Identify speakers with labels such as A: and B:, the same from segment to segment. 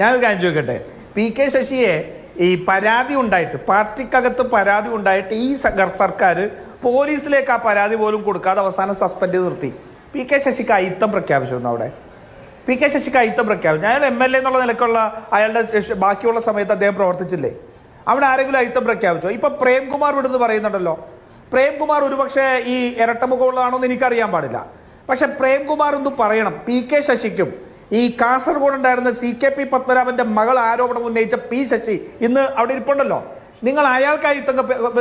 A: ഞാനൊരു കാര്യം ചോദിക്കട്ടെ? പി കെ ശശിയെ ഈ പരാതി ഉണ്ടായിട്ട് പാർട്ടിക്കകത്ത് പരാതി ഉണ്ടായിട്ട് ഈ സർക്കാർ പോലീസിലേക്ക് ആ പരാതി പോലും കൊടുക്കാതെ അവസാനം സസ്പെൻഡ് ചെയ്ത് നിർത്തി. പി കെ ശശിക്ക് അയിത്തം പ്രഖ്യാപിച്ചിരുന്നു അവിടെ. പി കെ ശശിക്ക് അയിത്തം പ്രഖ്യാപിച്ചു. അയാൾ എം എൽ എ എന്നുള്ള നിലക്കുള്ള അയാളുടെ ബാക്കിയുള്ള സമയത്ത് അദ്ദേഹം പ്രവർത്തിച്ചില്ലേ? അവിടെ ആരെങ്കിലും അയിത്തം പ്രഖ്യാപിച്ചോ? ഇപ്പൊ പ്രേംകുമാർ വിടുന്ന് പറയുന്നുണ്ടല്ലോ. പ്രേംകുമാർ ഒരുപക്ഷെ ഈ ഇരട്ടമുഖമുള്ളതാണോ എന്ന് എനിക്കറിയാൻ പാടില്ല. പക്ഷെ പ്രേംകുമാർ ഒന്ന് പറയണം. പി കെ ശശിക്കും ഈ കാസർഗോഡ് ഉണ്ടായിരുന്ന സി കെ പി പത്മനാഭന്റെ മകൾ ആരോപണം ഉന്നയിച്ച പി ശശി ഇന്ന് അവിടെ ഇരിപ്പുണ്ടല്ലോ. നിങ്ങൾ അയാൾക്ക് അയിത്തം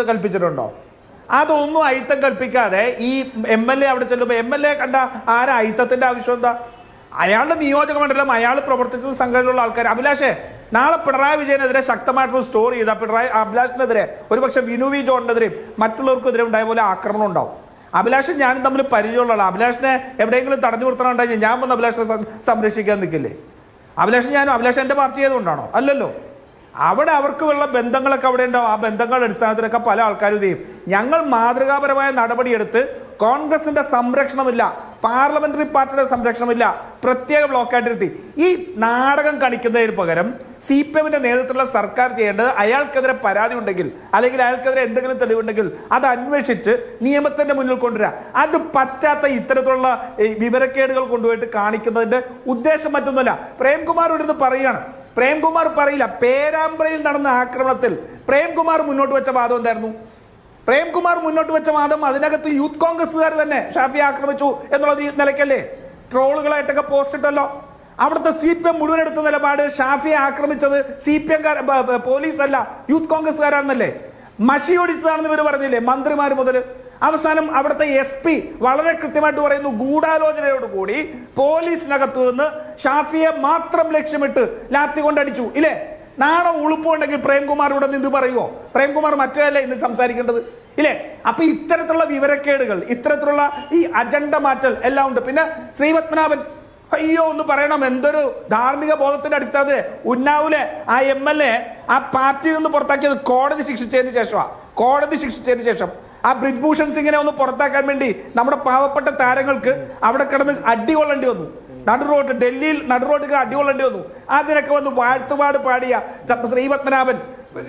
A: കൽപ്പിച്ചിട്ടുണ്ടോ? അതൊന്നും അയിത്തം കൽപ്പിക്കാതെ ഈ എം എൽ എ അവിടെ ചെല്ലുമ്പോൾ എം എൽ എ കണ്ട ആരാ അയിത്തത്തിന്റെ ആവശ്യം എന്താ? അയാളുടെ നിയോജക മണ്ഡലം അയാൾ പ്രവർത്തിച്ച സംഘടനയിലുള്ള ആൾക്കാർ അഭിലാഷേ നാളെ പിണറായി വിജയനെതിരെ ശക്തമായിട്ടുള്ള സ്റ്റോറി ചെയ്താൽ പിണറായി അഭിലാഷിനെതിരെ ഒരുപക്ഷെ വിനു വി ജോണിനെതിരെയും മറ്റുള്ളവർക്കെതിരെ ഉണ്ടായ പോലെ ആക്രമണം ഉണ്ടാവും. അഭിലാഷും ഞാനും തമ്മിൽ പരിചയമുള്ള ആളാണ് അഭിലാഷിനെ എവിടെയെങ്കിലും തടഞ്ഞു നിർത്തണമെന്നുണ്ടെങ്കിൽ ഞാൻ വന്ന് അഭിലാഷിനെ സംരക്ഷിക്കാൻ നിൽക്കില്ലേ? അഭിലാഷൻ ഞാനും അഭിലാഷ് എന്റെ പാർട്ടി ചെയ്തുകൊണ്ടാണോ അല്ലല്ലോ. അവിടെ അവർക്കുള്ള ബന്ധങ്ങളൊക്കെ അവിടെ ഉണ്ടാവും ആ ബന്ധങ്ങളുടെ അടിസ്ഥാനത്തിലൊക്കെ പല ആൾക്കാരും ചെയ്യും? ഞങ്ങൾ മാതൃകാപരമായ നടപടിയെടുത്ത് കോൺഗ്രസിന്റെ സംരക്ഷണമില്ല പാർലമെന്ററി പാർട്ടിയുടെ സംരക്ഷണമില്ല പ്രത്യേക ബ്ലോക്കായിട്ടിരുത്തി ഈ നാടകം കളിക്കുന്നതിന് പകരം സി പി എമ്മിന്റെ നേതൃത്വത്തിലുള്ള സർക്കാർ ചെയ്യേണ്ടത് അയാൾക്കെതിരെ പരാതി ഉണ്ടെങ്കിൽ അല്ലെങ്കിൽ അയാൾക്കെതിരെ എന്തെങ്കിലും തെളിവുണ്ടെങ്കിൽ അത് അന്വേഷിച്ച് നിയമത്തിന്റെ മുന്നിൽ കൊണ്ടുവരിക അത് പറ്റാത്ത ഇത്തരത്തിലുള്ള വിവരക്കേടുകൾ കൊണ്ടുപോയിട്ട് കാണിക്കുന്നതിന്റെ ഉദ്ദേശം മറ്റൊന്നുമല്ല. പ്രേംകുമാർ ഇവിടുന്ന് പറയുകയാണ്. പ്രേംകുമാർ പറയില്ല പേരാമ്പ്രയിൽ നടന്ന ആക്രമണത്തിൽ പ്രേംകുമാർ മുന്നോട്ട് വെച്ച വാദം എന്തായിരുന്നു? പ്രേംകുമാർ മുന്നോട്ട് വെച്ച വാദം അതിനകത്ത് യൂത്ത് കോൺഗ്രസ്സുകാർ തന്നെ ഷാഫി ആക്രമിച്ചു എന്നുള്ള നിലയ്ക്കല്ലേ? ട്രോളുകളായിട്ടൊക്കെ പോസ്റ്റ് ഇട്ടല്ലോ. അവിടുത്തെ സി പി എം മുഴുവൻ എടുത്ത നിലപാട് ഷാഫിയെ ആക്രമിച്ചത് സി പി എം പോലീസ് അല്ല യൂത്ത് കോൺഗ്രസ്സുകാരാണെന്നല്ലേ? മഷിയൊടിച്ചതാണെന്ന് ഇവർ പറഞ്ഞില്ലേ മന്ത്രിമാർ മുതൽ അവസാനം അവിടുത്തെ എസ് പി വളരെ കൃത്യമായിട്ട് പറയുന്നു ഗൂഢാലോചനയോടുകൂടി പോലീസിനകത്ത് നിന്ന് ഷാഫിയെ മാത്രം ലക്ഷ്യമിട്ട് ലാത്തി കൊണ്ടടിച്ചു ഇല്ലേ നാളെ ഉളുപ്പുണ്ടെങ്കിൽ പ്രേംകുമാർ ഇവിടെ നിന്ന് പറയുമോ പ്രേംകുമാർ മറ്റേ ഇന്ന് സംസാരിക്കേണ്ടത്? ഇല്ലേ? അപ്പൊ ഇത്തരത്തിലുള്ള വിവരക്കേടുകൾ ഇത്തരത്തിലുള്ള ഈ അജണ്ട മാറ്റൽ എല്ലാം ഉണ്ട്. പിന്നെ ശ്രീപത്മനാഭൻ അയ്യോ ഒന്ന് പറയണം. എന്തൊരു ധാർമ്മിക ബോധത്തിന്റെ അടിസ്ഥാനത്തിൽ ഉന്നാവൂലെ ആ എം എൽ എ ആ പാർട്ടിയിൽ നിന്ന് പുറത്താക്കിയത് കോടതി ശിക്ഷിച്ചതിന് ശേഷമാണ് കോടതി ശിക്ഷിച്ചതിന് ശേഷം. ആ ബ്രിജ്ഭൂഷൺ സിംഗിനെ ഒന്ന് പുറത്താക്കാൻ വേണ്ടി നമ്മുടെ പാവപ്പെട്ട താരങ്ങൾക്ക് അവിടെ കിടന്ന് അടി കൊള്ളേണ്ടി വന്നു. നടു റോഡ് ഡൽഹിയിൽ നടു റോഡിൽ അടി കൊള്ളേണ്ടി വന്നു. അതിനൊക്കെ വന്ന് വാഴ്ത്തുപാട് പാടിയ ശ്രീപത്മനാഭൻ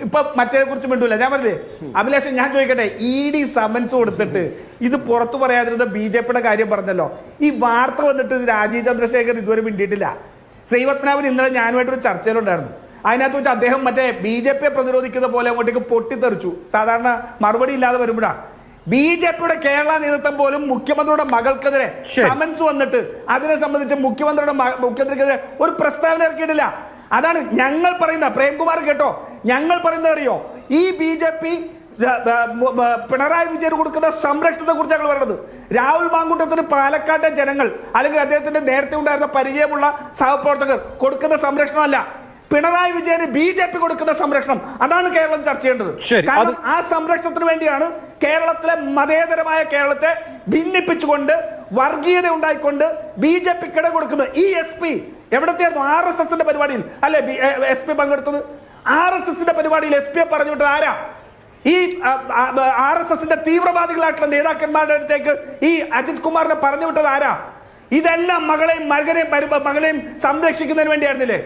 A: ഇപ്പൊ മറ്റേ കുറിച്ച് മിണ്ടൂല. ഞാൻ പറഞ്ഞില്ലേ അഭിലാഷൻ ഞാൻ ചോദിക്കട്ടെ ഇ ഡി സമൻസ് കൊടുത്തിട്ട് ഇത് പുറത്തു പറയാതിരുന്ന ബി ജെ പിയുടെ കാര്യം പറഞ്ഞല്ലോ. ഈ വാർത്ത വന്നിട്ട് രാജീവ് ചന്ദ്രശേഖർ ഇതുവരെ മിണ്ടിയിട്ടില്ല. ശ്രീപത്മനാഭൻ ഇന്നലെ ഞാനുമായിട്ടൊരു ചർച്ചയിലുണ്ടായിരുന്നു. അതിനകത്ത് വെച്ച് അദ്ദേഹം മറ്റേ ബി ജെ പിയെ പ്രതിരോധിക്കുന്ന പോലെ അങ്ങോട്ടേക്ക് പൊട്ടിത്തെറിച്ചു. സാധാരണ മറുപടി ഇല്ലാതെ വരുമ്പോഴാണ് ബി ജെ പിയുടെ കേരള നേതൃത്വം പോലും മുഖ്യമന്ത്രിയുടെ മകൾക്കെതിരെ സമൻസ് വന്നിട്ട് അതിനെ സംബന്ധിച്ച് മുഖ്യമന്ത്രിയുടെ മുഖ്യമന്ത്രിക്കെതിരെ ഒരു പ്രസ്താവന ഇറക്കിയിട്ടില്ല. അതാണ് ഞങ്ങൾ പറയുന്ന പ്രേംകുമാർ കേട്ടോ ഞങ്ങൾ പറയുന്നത് അറിയോ? ഈ B J P Pinarayi Vijayan കൊടുക്കുന്ന സംരക്ഷണത്തെ കുറിച്ച് ഞങ്ങൾ പറയുന്നത്. രാഹുൽ മാങ്കൂട്ടത്തിന് പാലക്കാട്ടെ ജനങ്ങൾ അല്ലെങ്കിൽ അദ്ദേഹത്തിന്റെ നേരത്തെ ഉണ്ടായിരുന്ന പരിചയമുള്ള സഹപ്രവർത്തകർ കൊടുക്കുന്ന സംരക്ഷണമല്ല. പിണറായി വിജയന് ബി ജെ പി കൊടുക്കുന്ന സംരക്ഷണം. അതാണ് കേരളം ചർച്ച ചെയ്യേണ്ടത്. കാരണം ആ സംരക്ഷണത്തിന് വേണ്ടിയാണ് കേരളത്തിലെ മതേതരമായ കേരളത്തെ ഭിന്നിപ്പിച്ചുകൊണ്ട് വർഗീയത ഉണ്ടായിക്കൊണ്ട് ബി ജെ പിക്കിട കൊടുക്കുന്നത്. ഈ എസ് പി എവിടത്തെയായിരുന്നു? ആർ എസ് എസിന്റെ പരിപാടിയിൽ. അല്ലെ എസ് പി പങ്കെടുത്തത്? ആർ എസ് എസിന്റെ പരിപാടിയിൽ എസ് പി പറഞ്ഞു വിട്ടത് ആരാ? ഈ ആർ എസ് എസിന്റെ തീവ്രവാദികളായിട്ടുള്ള നേതാക്കന്മാരുടെ അടുത്തേക്ക് ഈ അജിത് കുമാറിനെ പറഞ്ഞു വിട്ടത് ആരാ? ഇതെല്ലാം മകളെയും മകനെയും മകളെയും സംരക്ഷിക്കുന്നതിന് വേണ്ടിയായിരുന്നില്ലേ?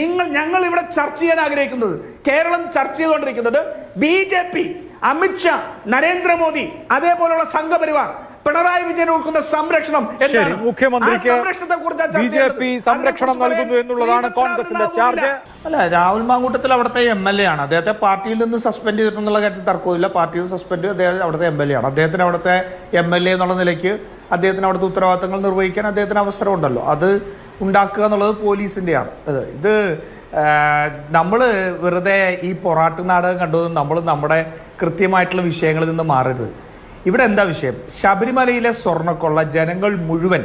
A: നിങ്ങൾ ഞങ്ങൾ ഇവിടെ ചർച്ച ചെയ്യാൻ ആഗ്രഹിക്കുന്നത് കേരളം ചർച്ച ചെയ്തുകൊണ്ടിരിക്കുന്നത് B J P Amit Shah Narendra Modi അതേപോലുള്ള സംഘപരിവാർ പിണറായി വിജയൻ കൊടുക്കുന്ന സംരക്ഷണം എന്താണ്?
B: മുഖ്യമന്ത്രിക്ക്
A: സംരക്ഷണത്തെ സംരക്ഷണത്തെക്കുറിച്ചാണ് ചർച്ച
B: ബി ജെ പി സംരക്ഷണം നൽകുന്നു എന്നുള്ളതാണ് കോൺഗ്രസിന്റെ ചാർജ്.
A: അല്ല രാഹുൽ മാങ്കൂട്ടത്തിൽ അവിടുത്തെ എം എൽ എ ആണ്. അദ്ദേഹത്തെ പാർട്ടിയിൽ നിന്ന് സസ്പെൻഡ് ചെയ്തിട്ടുള്ള കാര്യത്തിൽ തർക്കമില്ല പാർട്ടിയിൽ നിന്ന് സസ്പെൻഡ് അദ്ദേഹം അവിടുത്തെ എം എൽ എ ആണ്. അദ്ദേഹത്തിന് അവിടുത്തെ എം എൽ എ എന്നുള്ള നിലയ്ക്ക് അദ്ദേഹത്തിന് അവിടുത്തെ ഉത്തരവാദിത്തങ്ങൾ നിർവഹിക്കാൻ അദ്ദേഹത്തിന് അവസരമുണ്ടല്ലോ. അത് ഉണ്ടാക്കുക എന്നുള്ളത് പോലീസിന്റെയാണ് ഇത് ഇത് നമ്മൾ വെറുതെ ഈ പൊറാട്ട് നാടകം കണ്ടതും നമ്മൾ നമ്മുടെ കൃത്യമായിട്ടുള്ള വിഷയങ്ങളിൽ നിന്ന് മാറരുത്. ഇവിടെ എന്താ വിഷയം? ശബരിമലയിലെ സ്വർണക്കൊള്ള ജനങ്ങൾ മുഴുവൻ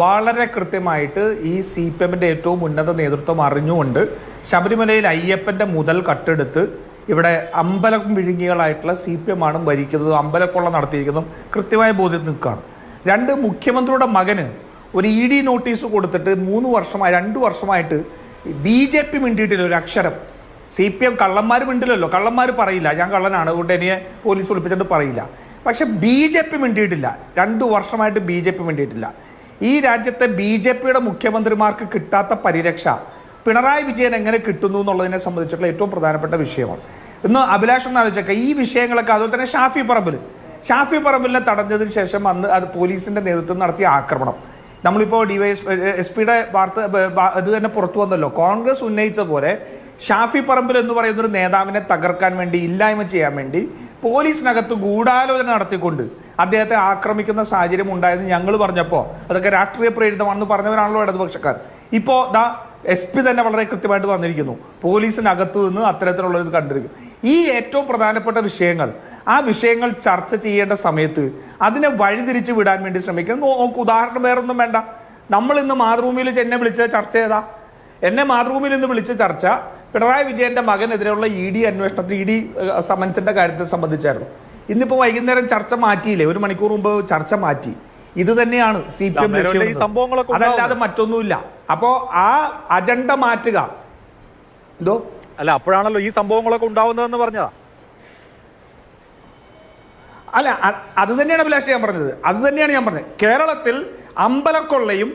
A: വളരെ കൃത്യമായിട്ട് ഈ സി പി എമ്മിന്റെ ഏറ്റവും ഉന്നത നേതൃത്വം അറിഞ്ഞുകൊണ്ട് ശബരിമലയിൽ അയ്യപ്പന്റെ മുതൽ കട്ടെടുത്ത് ഇവിടെ അമ്പലം വിഴുങ്ങികളായിട്ടുള്ള സി പി എം ആണ് ഭരിക്കുന്നതും അമ്പലക്കൊള്ള നടത്തിയിരിക്കുന്നതും. കൃത്യമായ ബോധ്യം നിൽക്കുകയാണ്. രണ്ട് മുഖ്യമന്ത്രിയുടെ മകന് ഒരു ഇ ഡി നോട്ടീസ് കൊടുത്തിട്ട് മൂന്ന് വർഷമായി രണ്ട് വർഷമായിട്ട് ബി ജെ പി മിണ്ടിയിട്ടില്ല ഒരു അക്ഷരം. സി പി എം കള്ളന്മാർ മിണ്ടില്ലല്ലോ. കള്ളന്മാർ പറയില്ല. ഞാൻ കള്ളനാണ്. അതുകൊണ്ട് എന്നെ പോലീസ് വിളിപ്പിച്ചിട്ട് പറയില്ല. പക്ഷെ ബി ജെ പി മിണ്ടിയിട്ടില്ല. രണ്ടു വർഷമായിട്ട് ബി ജെ പി മിണ്ടിയിട്ടില്ല. ഈ രാജ്യത്തെ ബി ജെ പിയുടെ മുഖ്യമന്ത്രിമാർക്ക് കിട്ടാത്ത പരിരക്ഷ പിണറായി വിജയൻ എങ്ങനെ കിട്ടുന്നു എന്നുള്ളതിനെ സംബന്ധിച്ചിട്ടുള്ള ഏറ്റവും പ്രധാനപ്പെട്ട വിഷയമാണ്. ഇന്ന് അഭിലാഷം ആലോചിച്ചേക്ക. ഈ വിഷയങ്ങളൊക്കെ അതുപോലെ തന്നെ ഷാഫി പറമ്പിൽ. ഷാഫി പറമ്പിലിനെ തടഞ്ഞതിന് ശേഷം അന്ന് അത് പോലീസിന്റെ നേതൃത്വം നടത്തിയ ആക്രമണം. നമ്മളിപ്പോൾ ഡിവൈഎസ് എസ് പിയുടെ വാർത്ത ഇത് തന്നെ പുറത്തു വന്നല്ലോ. കോൺഗ്രസ് ഉന്നയിച്ച പോലെ ഷാഫി പറമ്പിൽ എന്ന് പറയുന്ന ഒരു നേതാവിനെ തകർക്കാൻ വേണ്ടി ഇല്ലായ്മ ചെയ്യാൻ വേണ്ടി പോലീസിനകത്ത് ഗൂഢാലോചന നടത്തിക്കൊണ്ട് അദ്ദേഹത്തെ ആക്രമിക്കുന്ന സാഹചര്യം ഉണ്ടായെന്ന് ഞങ്ങൾ പറഞ്ഞപ്പോൾ അതൊക്കെ രാഷ്ട്രീയ പ്രേരിതമാണെന്ന് പറഞ്ഞവരാണല്ലോ ഇടതുപക്ഷക്കാർ. ഇപ്പോൾ ദാ എസ് പി തന്നെ വളരെ കൃത്യമായിട്ട് വന്നിരിക്കുന്നു പോലീസിനകത്ത് നിന്ന് അത്തരത്തിലുള്ള ഇത് കണ്ടിരിക്കും. ഈ ഏറ്റവും പ്രധാനപ്പെട്ട വിഷയങ്ങൾ ആ വിഷയങ്ങൾ ചർച്ച ചെയ്യേണ്ട സമയത്ത് അതിനെ വഴിതിരിച്ച് വിടാൻ വേണ്ടി ശ്രമിക്കണം. നോക്ക് ഉദാഹരണം വേറൊന്നും വേണ്ട. നമ്മൾ ഇന്ന് മാതൃഭൂമിയിൽ എന്നെ വിളിച്ച ചർച്ച ചെയ്താ എന്നെ മാതൃഭൂമിയിൽ ഇന്ന് വിളിച്ച ചർച്ച പിണറായി വിജയന്റെ മകനെതിരെയുള്ള ഇ ഡി അന്വേഷണത്തിൽ ഇ ഡി സമൻസിന്റെ കാര്യത്തെ സംബന്ധിച്ചായിരുന്നു. ഇന്നിപ്പോ വൈകുന്നേരം ചർച്ച മാറ്റിയില്ലേ? ഒരു മണിക്കൂർ മുമ്പ് ചർച്ച മാറ്റി. ഇത് തന്നെയാണ് സി പി എം
B: സംഭവങ്ങളൊക്കെ
A: അതല്ലാതെ മറ്റൊന്നുമില്ല. അപ്പോ ആ അജണ്ട മാറ്റുക. എന്തോ?
B: അല്ല അപ്പോഴാണല്ലോ ഈ സംഭവങ്ങളൊക്കെ ഉണ്ടാവുന്നതെന്ന് പറഞ്ഞതാ.
A: അല്ല അത് തന്നെയാണ് അഭിലാഷ് ഞാൻ പറഞ്ഞത്. അത് തന്നെയാണ് ഞാൻ പറഞ്ഞത്. കേരളത്തിൽ അമ്പലക്കൊള്ളയും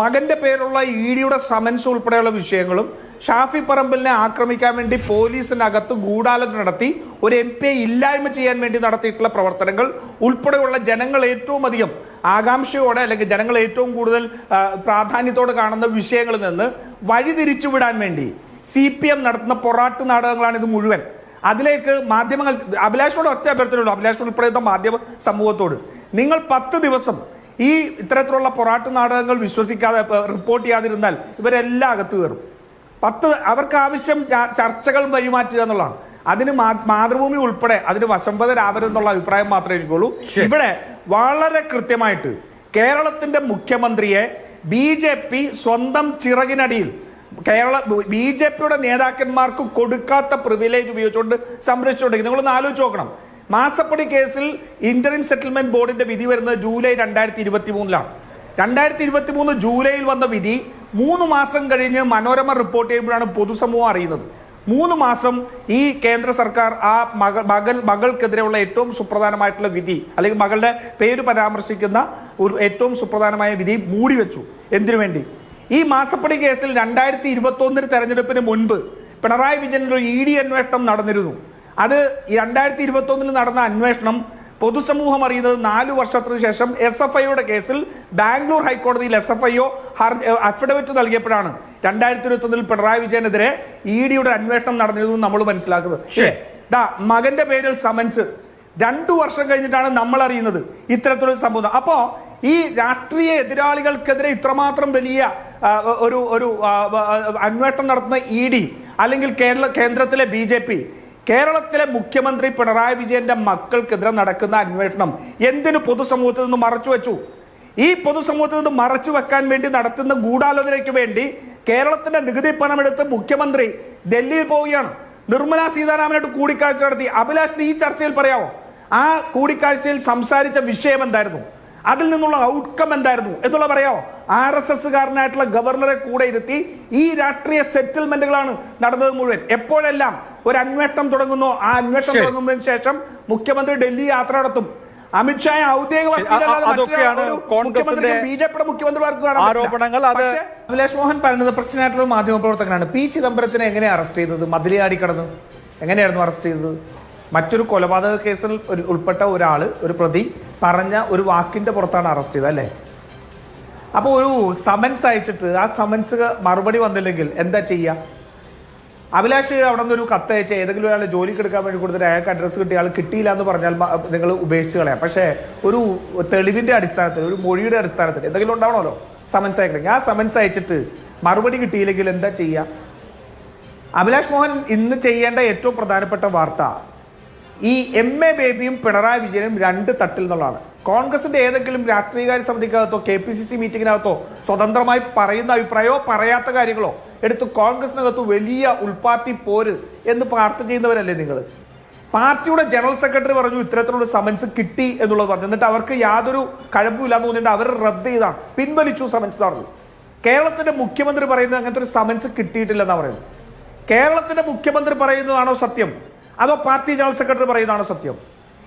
A: മകന്റെ പേരുള്ള ഇ ഡിയുടെ സമൻസ് ഉൾപ്പെടെയുള്ള വിഷയങ്ങളും ഷാഫി പറമ്പലിനെ ആക്രമിക്കാൻ വേണ്ടി പോലീസിനകത്ത് ഗൂഢാലോചന നടത്തി ഒരു എം പി ഇല്ലായ്മ ചെയ്യാൻ വേണ്ടി നടത്തിയിട്ടുള്ള പ്രവർത്തനങ്ങൾ ഉൾപ്പെടെയുള്ള ജനങ്ങൾ ഏറ്റവും അധികം ആകാംക്ഷയോടെ അല്ലെങ്കിൽ ജനങ്ങൾ ഏറ്റവും കൂടുതൽ പ്രാധാന്യത്തോടെ കാണുന്ന വിഷയങ്ങളിൽ നിന്ന് വഴിതിരിച്ചുവിടാൻ വേണ്ടി സി പി എം നടത്തുന്ന പൊറാട്ട് നാടകങ്ങളാണ് ഇത് മുഴുവൻ. അതിലേക്ക് മാധ്യമങ്ങൾ അഭിലാഷിനോട് ഒറ്റ അഭ്യർത്ഥനയുള്ളൂ. അഭിലാഷ് ഉൾപ്പെടെയുള്ള മാധ്യമ സമൂഹത്തോട്. നിങ്ങൾ പത്ത് ദിവസം ഈ ഇത്തരത്തിലുള്ള പൊറാട്ട് നാടകങ്ങൾ വിശ്വസിക്കാതെ റിപ്പോർട്ട് ചെയ്യാതിരുന്നാൽ ഇവരെല്ലാം അകത്ത് കയറും. പത്ത് അവർക്ക് ആവശ്യം ചർച്ചകൾ വഴിമാറ്റുക എന്നുള്ളതാണ്. അതിന് മാതൃഭൂമി ഉൾപ്പെടെ അതിന് വശംബദരാവരെന്നുള്ള അഭിപ്രായം മാത്രമേ എനിക്കുള്ളൂ. ഇവിടെ വളരെ കൃത്യമായിട്ട് കേരളത്തിന്റെ മുഖ്യമന്ത്രിയെ ബി ജെ പി സ്വന്തം ചിറകിനടിയിൽ കേരള ബി ജെ പിയുടെ നേതാക്കന്മാർക്ക് കൊടുക്കാത്ത പ്രിവിലേജ് ഉപയോഗിച്ചുകൊണ്ട് സംരക്ഷിച്ചുകൊണ്ടിരിക്കും നിങ്ങളൊന്ന് ആലോചിച്ച് നോക്കണം. മാസപ്പടി കേസിൽ ഇന്ററിം സെറ്റിൽമെന്റ് ബോർഡിന്റെ വിധി വരുന്നത് ജൂലൈ രണ്ടായിരത്തി ഇരുപത്തി മൂന്നിലാണ് രണ്ടായിരത്തി ഇരുപത്തി മൂന്ന് ജൂലൈയിൽ വന്ന വിധി മൂന്ന് മാസം കഴിഞ്ഞ് മനോരമ റിപ്പോർട്ട് ചെയ്യുമ്പോഴാണ് പൊതുസമൂഹം അറിയുന്നത്. മൂന്ന് മാസം ഈ കേന്ദ്ര സർക്കാർ ആ മകൾ മകൾ മകൾക്കെതിരെയുള്ള ഏറ്റവും സുപ്രധാനമായിട്ടുള്ള വിധി അല്ലെങ്കിൽ മകളുടെ പേര് പരാമർശിക്കുന്ന ഒരു ഏറ്റവും സുപ്രധാനമായ വിധി മൂടി വെച്ചു. എന്തിനു വേണ്ടി? ഈ മാസപ്പടി കേസിൽ രണ്ടായിരത്തി ഇരുപത്തൊന്നിന് തെരഞ്ഞെടുപ്പിന് മുൻപ് പിണറായി വിജയന്റെ ഒരു ഇ ഡി അന്വേഷണം നടന്നിരുന്നു. അത് രണ്ടായിരത്തി ഇരുപത്തൊന്നിൽ നടന്ന അന്വേഷണം പൊതുസമൂഹം അറിയുന്നത് നാലു വർഷത്തിന് ശേഷം എസ് എഫ് ഐയുടെ കേസിൽ ബാംഗ്ലൂർ ഹൈക്കോടതിയിൽ S F I O affidavit നൽകിയപ്പോഴാണ് രണ്ടായിരത്തി ഇരുപത്തി ഒന്നിൽ പിണറായി വിജയനെതിരെ ഇ ഡിയുടെ അന്വേഷണം നടന്നിരുന്നു നമ്മൾ മനസ്സിലാക്കുന്നത്. ഡാ മകന്റെ പേരിൽ സമൻസ് രണ്ടു വർഷം കഴിഞ്ഞിട്ടാണ് നമ്മൾ അറിയുന്നത് ഇത്തരത്തിലൊരു സംഭവം. അപ്പോ ഈ രാഷ്ട്രീയ എതിരാളികൾക്കെതിരെ ഇത്രമാത്രം വലിയ ഒരു ഒരു അന്വേഷണം നടത്തുന്ന ഇ ഡി അല്ലെങ്കിൽ കേരള കേന്ദ്രത്തിലെ ബി ജെ പി കേരളത്തിലെ മുഖ്യമന്ത്രി പിണറായി വിജയന്റെ മക്കൾക്കെതിരെ നടക്കുന്ന അന്വേഷണം എന്തിനു പൊതുസമൂഹത്തിൽ നിന്ന് മറച്ചു വെച്ചു? ഈ പൊതുസമൂഹത്തിൽ നിന്ന് മറച്ചു വെക്കാൻ വേണ്ടി നടത്തുന്ന ഗൂഢാലോചനയ്ക്ക് വേണ്ടി കേരളത്തിന്റെ നികുതി പണമെടുത്ത് മുഖ്യമന്ത്രി ഡൽഹിയിൽ പോവുകയാണ്. നിർമ്മല സീതാരാമനായിട്ട് കൂടിക്കാഴ്ച നടത്തി. അഭിലാഷിന് ഈ ചർച്ചയിൽ പറയാമോ ആ കൂടിക്കാഴ്ചയിൽ സംസാരിച്ച വിഷയം എന്തായിരുന്നു? അതിൽ നിന്നുള്ള ഔട്ട്കം എന്തായിരുന്നു? എന്നുള്ള പറയാമോ ആർ എസ് എസ്സുകാരനായിട്ടുള്ള ഗവർണറെ കൂടെ ഇരുത്തി ഈ രാഷ്ട്രീയ സെറ്റിൽമെന്റുകളാണ് നടന്നത് മുഴുവൻ. എപ്പോഴെല്ലാം ഒരു അന്വേഷണം തുടങ്ങുന്നു. ആ അന്വേഷണം. തുടങ്ങുന്നതിന് ശേഷം മുഖ്യമന്ത്രി ഡൽഹി യാത്ര നടത്തും. അമിത്ഷായ ഔദ്യോഗിക
B: ആരോപണങ്ങൾ. അത്
A: അഭിലാഷ് മോഹൻ പറയുന്നത് പ്രശ്നമായിട്ടുള്ള മാധ്യമ പ്രവർത്തകനാണ്. പി ചിദംബരത്തിനെ എങ്ങനെ അറസ്റ്റ് ചെയ്തത്? മതിലിയാടി കടന്നു. എങ്ങനെയായിരുന്നു അറസ്റ്റ് ചെയ്തത്? മറ്റൊരു കൊലപാതക കേസിൽ ഒരു- ഉൾപ്പെട്ട ഒരാൾ ഒരു പ്രതി പറഞ്ഞ ഒരു വാക്കിന്റെ പുറത്താണ് അറസ്റ്റ് ചെയ്തത് അല്ലേ? അപ്പോൾ ഒരു സമൻസ് അയച്ചിട്ട് ആ സമൻസ് മറുപടി വന്നില്ലെങ്കിൽ എന്താ ചെയ്യുക അഭിലാഷ് അവിടെ നിന്ന് ഒരു കത്ത് അയച്ച ഏതെങ്കിലും ഒരാൾ ജോലിക്ക് എടുക്കാൻ വേണ്ടി കൊടുത്തിട്ട് അയാൾക്ക് അഡ്രസ്സ് കിട്ടിയ ആൾ കിട്ടിയില്ല എന്ന് പറഞ്ഞാൽ നിങ്ങൾ ഉപേക്ഷിച്ച് കളയാം. പക്ഷേ ഒരു തെളിവിന്റെ അടിസ്ഥാനത്തിൽ ഒരു മൊഴിയുടെ അടിസ്ഥാനത്തിൽ എന്തെങ്കിലും ഉണ്ടാവണമല്ലോ? സമൻസ് അയക്കണമെങ്കിൽ ആ സമൻസ് അയച്ചിട്ട് മറുപടി കിട്ടിയില്ലെങ്കിൽ എന്താ ചെയ്യുക അഭിലാഷ് മോഹൻ ഇന്ന് ചെയ്യേണ്ട ഏറ്റവും പ്രധാനപ്പെട്ട വാർത്ത ഈ എം എ ബേബിയും പിണറായി വിജയനും രണ്ട് തട്ടിൽ നിന്നുള്ളതാണ്. കോൺഗ്രസിന്റെ ഏതെങ്കിലും രാഷ്ട്രീയകാര്യ സമിതിക്കകത്തോ കെ പി സി സി മീറ്റിങ്ങിനകത്തോ സ്വതന്ത്രമായി പറയുന്ന അഭിപ്രായമോ പറയാത്ത കാര്യങ്ങളോ എടുത്ത് കോൺഗ്രസിനകത്ത് വലിയ ഉൾപാർട്ടി പോര് എന്ന് പ്രാർത്ഥന ചെയ്യുന്നവരല്ലേ നിങ്ങൾ പാർട്ടിയുടെ ജനറൽ സെക്രട്ടറി പറഞ്ഞു ഇത്തരത്തിലുള്ള സമൻസ് കിട്ടി എന്നുള്ളത് പറഞ്ഞു. എന്നിട്ട് അവർക്ക് യാതൊരു കഴമ്പുമില്ലാന്ന് തോന്നിയിട്ട് അവർ റദ്ദ് ചെയ്താണ്. പിൻവലിച്ചു സമൻസ് പറഞ്ഞു. കേരളത്തിന്റെ മുഖ്യമന്ത്രി പറയുന്നത് അങ്ങനത്തെ ഒരു സമൻസ് കിട്ടിയിട്ടില്ലെന്നാണ് പറയുന്നത്. കേരളത്തിന്റെ മുഖ്യമന്ത്രി പറയുന്നതാണോ സത്യം? അതോ പാർട്ടി ജനറൽ സെക്രട്ടറി പറയുന്നതാണോ സത്യം?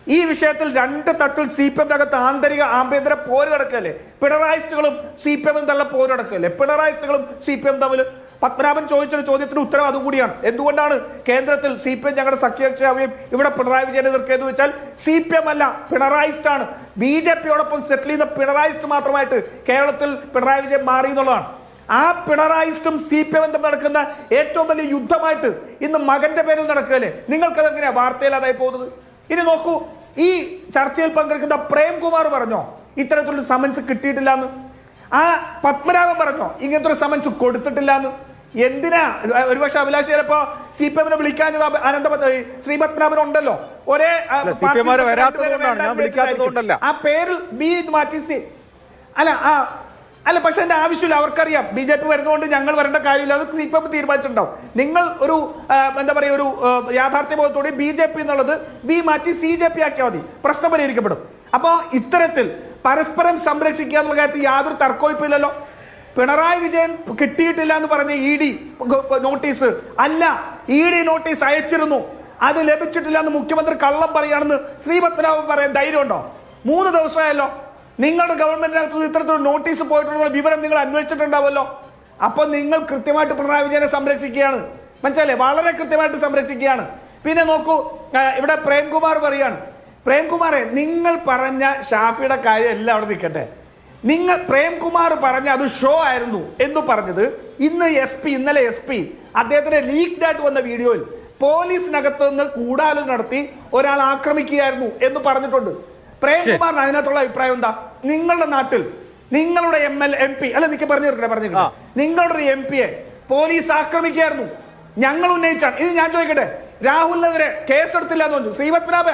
A: ഈ വിഷയത്തിൽ രണ്ട് തട്ടിൽ സി പി എമ്മിന്റെ അകത്ത് ആന്തരിക ആഭ്യന്തര പോര് നടക്കല്ലേ പിണറായിസ്റ്റുകളും സി പി എമ്മും തമ്മിൽ പോര് നടക്കല്ലേ പിണറായിസ്റ്റുകളും സി പി എം തമ്മിൽ പത്മനാഭൻ ചോദിച്ചൊരു ചോദ്യത്തിന് ഉത്തരം അതുകൂടിയാണ് എന്തുകൊണ്ടാണ് കേന്ദ്രത്തിൽ സി പി എം ഞങ്ങളുടെ സഖ്യകക്ഷിയാവുകയും ഇവിടെ പിണറായി വിജയൻ എതിർക്കുകയെന്ന് വെച്ചാൽ സി പി എം അല്ല പിണറായിസ്റ്റ് ആണ് ബി ജെ പിയോടൊപ്പം സെറ്റിൽ ചെയ്ത പിണറായിസ്റ്റ് മാത്രമായിട്ട് കേരളത്തിൽ പിണറായി വിജയൻ മാറി എന്നുള്ളതാണ്. ആ പിണറായിസ്റ്റും സി പി എം നടക്കുന്ന ഏറ്റവും വലിയ യുദ്ധമായിട്ട് ഇന്ന് മകന്റെ പേരിൽ നടക്കുകയല്ലേ? നിങ്ങൾക്കത് എങ്ങനെയാ അതായി പോകുന്നത്? ഇനി നോക്കൂ ഈ ചർച്ചയിൽ പങ്കെടുക്കുന്ന പ്രേംകുമാർ പറഞ്ഞോ ഇത്തരത്തിലൊരു സമൻസ് കിട്ടിയിട്ടില്ല എന്ന് ആ പത്മനാഭൻ പറഞ്ഞോ ഇങ്ങനത്തെ ഒരു സമൻസ് കൊടുത്തിട്ടില്ല എന്ന് എന്തിനാ? ഒരുപക്ഷെ അഭിലാഷ് ചിലപ്പോ സി പി എമ്മിനെ വിളിക്കാൻ അനന്ത ശ്രീ പത്മനാഭൻ ഉണ്ടല്ലോ. ഒരേ ആ, പേരിൽ ബി മാറ്റി സി. അല്ല ആ അല്ല പക്ഷെ എന്റെ ആവശ്യമില്ല. അവർക്കറിയാം. ബി ജെ പി വരുന്നതുകൊണ്ട് ഞങ്ങൾ വരേണ്ട കാര്യമില്ല. അത് സി പി എം തീരുമാനിച്ചിട്ടുണ്ടാവും. നിങ്ങൾ ഒരു എന്താ പറയുക ഒരു യാഥാർത്ഥ്യബോധത്തോടെ ബി ജെ പി എന്നുള്ളത് ബി മാറ്റി സി ജെ പി ആക്കിയാൽ മതി. പ്രശ്നം പരിഹരിക്കപ്പെടും. അപ്പോൾ ഇത്തരത്തിൽ പരസ്പരം സംരക്ഷിക്കുക എന്നുള്ള കാര്യത്തിൽ യാതൊരു തർക്കവും ഇല്ലല്ലോ. പിണറായി വിജയൻ കിട്ടിയിട്ടില്ല എന്ന് പറഞ്ഞ ഇ ഡി നോട്ടീസ്. അല്ല ഇ ഡി നോട്ടീസ് അയച്ചിരുന്നു. അത് ലഭിച്ചിട്ടില്ല എന്ന് മുഖ്യമന്ത്രി കള്ളം പറയുകയാണെന്ന് ശ്രീ പത്മനാഭൻ പറയാൻ ധൈര്യമുണ്ടോ? മൂന്ന് ദിവസമായല്ലോ. നിങ്ങളുടെ ഗവൺമെന്റിനകത്ത് അകത്ത് ഇത്തരത്തിലുള്ള നോട്ടീസ് പോയിട്ടുള്ള വിവരം നിങ്ങൾ അന്വേഷിച്ചിട്ടുണ്ടാവുമല്ലോ. അപ്പൊ നിങ്ങൾ കൃത്യമായിട്ട് പിണറായി വിജയനെ സംരക്ഷിക്കുകയാണ്. മനസ്സിലല്ലേ വളരെ കൃത്യമായിട്ട് സംരക്ഷിക്കുകയാണ്. പിന്നെ നോക്കൂ ഇവിടെ പ്രേംകുമാർ പറയാണ് പ്രേംകുമാറെ നിങ്ങൾ പറഞ്ഞ ഷാഫിയുടെ കാര്യം എല്ലാം അവിടെ നിൽക്കട്ടെ. നിങ്ങൾ പ്രേംകുമാർ പറഞ്ഞ അത് ഷോ ആയിരുന്നു എന്ന് പറഞ്ഞത് ഇന്ന് എസ് പി ഇന്നലെ എസ് പി അദ്ദേഹത്തിന്റെ ലീക്ഡ് ആയിട്ട് വന്ന വീഡിയോയിൽ പോലീസിനകത്ത് നിന്ന് കൂടാലോചന നടത്തി ഒരാൾ ആക്രമിക്കുകയായിരുന്നു എന്ന് പറഞ്ഞിട്ടുണ്ട്. പ്രേംകുമാറിന് അതിനകത്തുള്ള അഭിപ്രായം എന്താ? നിങ്ങളുടെ നാട്ടിൽ നിങ്ങളുടെ എം എൽ എം പി അല്ല നിക്ക് പറഞ്ഞു തീർക്കട്ടെ പറഞ്ഞു. നിങ്ങളുടെ ഒരു എം പിയെ പോലീസ് ആക്രമിക്കുകയായിരുന്നു. ഞങ്ങൾ ഉന്നയിച്ചാണ്. ഇത് ഞാൻ ചോദിക്കട്ടെ രാഹുലിനെതിരെ കേസെടുത്തില്ല എന്ന് പറഞ്ഞു ശ്രീപത്മനാഭ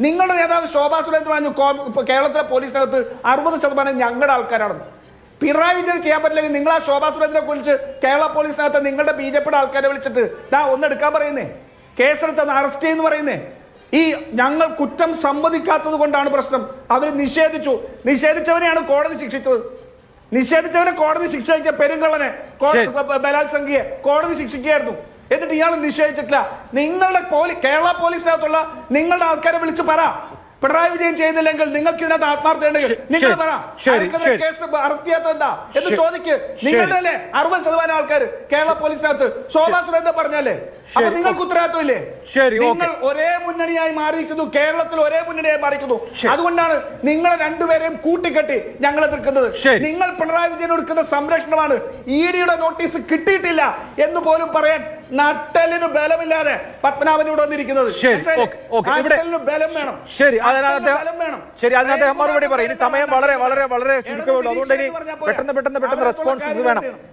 A: നിങ്ങളുടെ നേതാവ് ശോഭാ സുരേന്ദ്രൻ പറഞ്ഞു കേരളത്തിലെ പോലീസിനകത്ത് അറുപത് ശതമാനം ഞങ്ങളുടെ ആൾക്കാരാണെന്ന്. പിണറായി വിജയൻ ചെയ്യാൻ പറ്റില്ലെങ്കിൽ നിങ്ങൾ ആ ശോഭാ സുരേന്ദ്രനെ കുറിച്ച് കേരള പോലീസിനകത്ത് നിങ്ങളുടെ ബി ജെ പിയുടെ ആൾക്കാരെ വിളിച്ചിട്ട് ദാ ഒന്ന് എടുക്കാൻ പറയുന്നേ. കേസെടുത്ത് അറസ്റ്റ് ചെയ്യുന്നു പറയുന്നേ. ഈ ഞങ്ങൾ കുറ്റം സമ്മതിക്കാത്തത് കൊണ്ടാണ് പ്രശ്നം. അവർ നിഷേധിച്ചു. നിഷേധിച്ചവനെയാണ് കോടതി ശിക്ഷിച്ചത്. നിഷേധിച്ചവനെ കോടതി ശിക്ഷിച്ച പെരുങ്കള്ളനെ ബലാത്സംഖ്യയെ കോടതി ശിക്ഷിക്കുകയായിരുന്നു. എന്നിട്ട് ഇയാൾ നിഷേധിച്ചിട്ടില്ല. നിങ്ങളുടെ പോലീസ് കേരള പോലീസിനകത്തുള്ള നിങ്ങളുടെ ആൾക്കാരെ വിളിച്ച് പറ. പിണറായി വിജയൻ ചെയ്തില്ലെങ്കിൽ നിങ്ങൾക്ക് ഇതിനകത്ത് ആത്മാർത്ഥമുണ്ടെങ്കിൽ നിങ്ങൾ പറ. കേസ് അറസ്റ്റ് ചെയ്യാത്ത എന്താ? എന്ന് ചോദിക്ക്. നിങ്ങളുടെ അല്ലേ അറുപത് ശതമാനം ആൾക്കാർ കേരള പോലീസിനകത്ത്. ശോഭാ സുരേന്ദ്രൻ പറഞ്ഞല്ലേ? അപ്പൊ നിങ്ങൾക്ക് ഉത്തരവാദിത്വമില്ലേ?
B: ശരി,
A: നിങ്ങൾ ഒരേ മുന്നണിയായി മാറിയിരിക്കുന്നു കേരളത്തിൽ ഒരേ മുന്നണിയായി മാറിയിരിക്കുന്നു. അതുകൊണ്ടാണ് നിങ്ങളെ രണ്ടുപേരെയും കൂട്ടിക്കെട്ടി ഞങ്ങൾ എതിർക്കുന്നത്. നിങ്ങൾ പിണറായി വിജയൻ എടുക്കുന്ന സംരക്ഷണമാണ് ഇ ഡിയുടെ നോട്ടീസ് കിട്ടിയിട്ടില്ല എന്ന് പോലും പറയാൻ നട്ടലിന് ബലമില്ലാതെ പത്മനാഭൻ ഇവിടെ വന്നിരിക്കുന്നത് ബലം വേണം.
B: ശരി
A: ബലം വേണം.
B: ശരി അതിനകത്ത് മറുപടി പറയും. സമയം വളരെ വളരെ വളരെ ചുരുക്കമുള്ളൂ അതുകൊണ്ട് ഇനി. പെട്ടെന്ന് പെട്ടെന്ന് പെട്ടെന്ന്
A: റെസ്പോൺസ്
B: റെസ്പോൺസസ്
A: വേണം.